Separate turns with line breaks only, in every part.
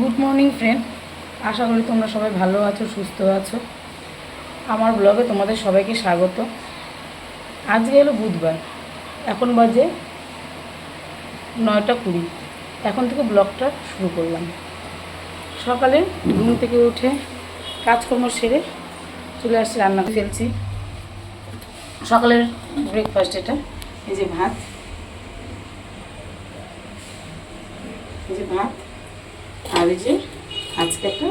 Good morning friend আশা করি তোমরা সবাই ভালো আছো, সুস্থ আছো। আমার ব্লগে তোমাদের সবাইকে স্বাগত। আজকে হলো বুধবার। এখন বাজে নয়টা কুড়ি। এখন থেকে ব্লগটা শুরু করলাম। সকালে ঘুম থেকে উঠে কাজকর্ম সেরে চলে আসছি রান্না ফেলছি। সকালের ব্রেকফাস্ট এটা, এই যে ভাত। এই যে ভাত। যে আজকে একটা।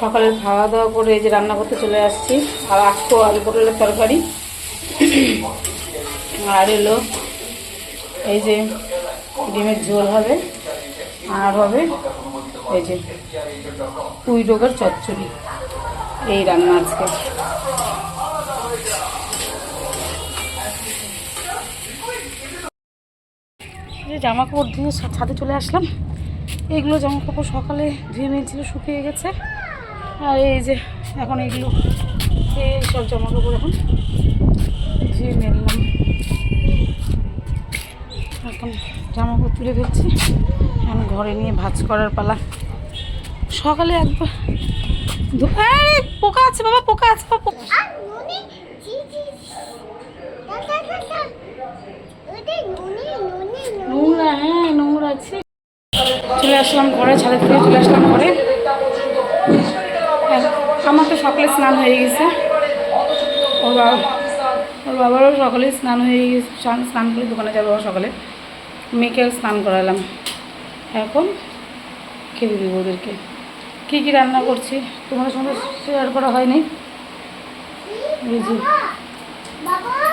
সকালের খাওয়া দাওয়া করে এই যে রান্না করতে চলে আসছি। আর আজকেও আলু পটলের তরকারি। আর এলো এই যে ডিমের ঝোল হবে, আর হবে এই যে পুঁই ডোকার চচ্চড়ি। এই রান্না আজকে। জামা কাপড় ধুয়ে ছাদে চলে আসলাম। এইগুলো জামা কাপড় সকালে ধুয়ে নিয়েছিল শুকিয়ে গেছে। আর এই যে এখন এইগুলো এই সব জামা কাপড় এখন ধুয়ে মেললাম এখন জামা কাপড় তুলে ফেলছি এখন ঘরে নিয়ে ভাজ করার পালা। সকালে একবার পোকা আছে বাবা পোকা আছে বাবা নোংরা হ্যাঁ নোংরা আছে। চলে আসলাম ঘরে ছাদে থেকে চলে আসলাম ঘরে। হ্যাঁ, আমার তো সকালে স্নান হয়ে গেছে। ওর বাবা ওর বাবারও সকালে স্নান হয়ে গেছে স্নান- করে দোকানে যাব সকালে। মেয়েকে স্নান করালাম। এখন খেতে দিব ওদেরকে। কী কী রান্না করছি? তোমাদের সঙ্গে শেয়ার করা হয়নি?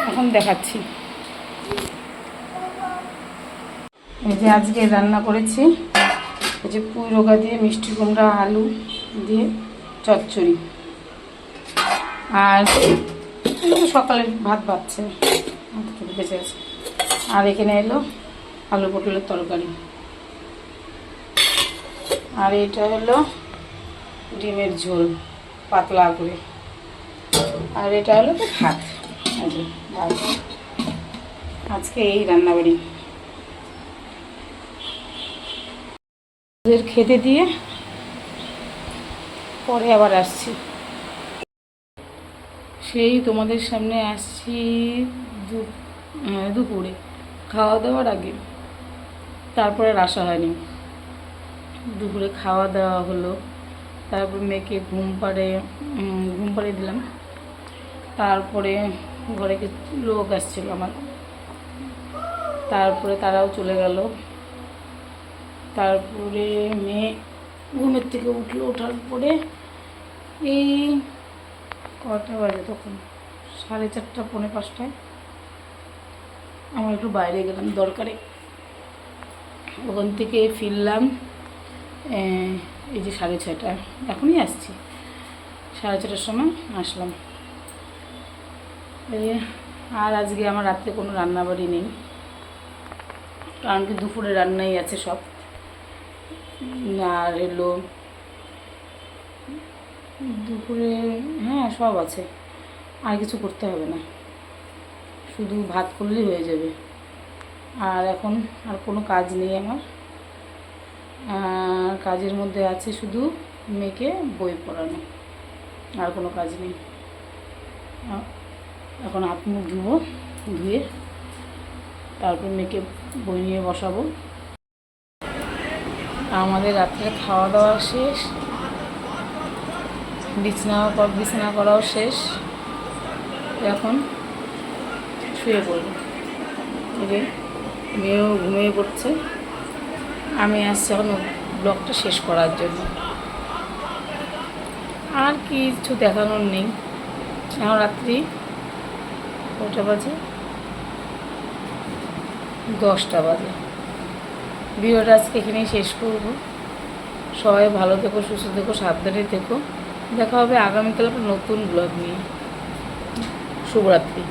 এখন দেখাচ্ছি। এই যে আজকে রান্না করেছি এই যে পুঁই রোগা দিয়ে, মিষ্টি কুমড়া, আলু দিয়ে চচ্চড়ি। আর এই তো সকালে ভাত বাচ্ছে আর এখানে এলো আলু পটলের তরকারি। আর এটা হলো ডিমের ঝোল, পাতলা করে। আর এটা হলো তো ভাত। আজকে এই রান্নাবাড়ি। ওদের খেতে দিয়ে পরে আবার আসছি। সেই তোমাদের সামনে আসছি দুপুরে। খাওয়া দাওয়ার আগে। তারপরে আর আসা হয়নি। দুপুরে খাওয়া দাওয়া হলো। তারপর মেয়েকে ঘুম পাড়ে ঘুম পাড়িয়ে দিলাম। তারপরে ঘরে কিছু লোক আসছিল আমার। তারপরে তারাও চলে গেল। তারপরে মেয়ে ঘুমের থেকে উঠল ওঠার পরে এই কটা বাজে তখন? সাড়ে চারটা, পৌনে পাঁচটায়। আমার একটু বাইরে গেলাম দরকারে। ওখান থেকে ফিরলাম এই যে সাড়ে ছয়টা। এখনই আসছি। সাড়ে ছটার সময় আসলাম। আর আজকে আমার রাত্রে কোনো রান্নাবাড়ি নেই। কারণ কি দুপুরে রান্নাই আছে সব। আর এলো দুপুরে হ্যাঁ সব আছে। আর কিছু করতে হবে না। শুধু ভাত করলেই হয়ে যাবে। আর এখন আর কোনো কাজ নেই আমার। আর কাজের মধ্যে আছে শুধু মেয়েকে বই পড়ানো। আর কোনো কাজ নেই। এখন হাত মুখ ধুবো, ধুয়ে তারপর মেয়েকে বই নিয়ে বসাবো। আমাদের রাত্রে খাওয়া দাওয়া শেষ। বিছানা বিছানা করাও শেষ। এখন শুয়ে পড়ব। যে মেয়েও ঘুমিয়ে পড়ছে। আমি আসছি এখন ব্লগটা শেষ করার জন্য। আর কিছু দেখানোর নেই। এখন রাত্রি কটা বাজে? দশটা বাজে। ভিডিওটা আজকে এখানেই শেষ করব। সবাই ভালো থেকো, সুস্থ থেকো, সাবধানে থেকো। দেখা হবে আগামীকাল একটা নতুন ব্লগ নিয়ে। শুভরাত্রি।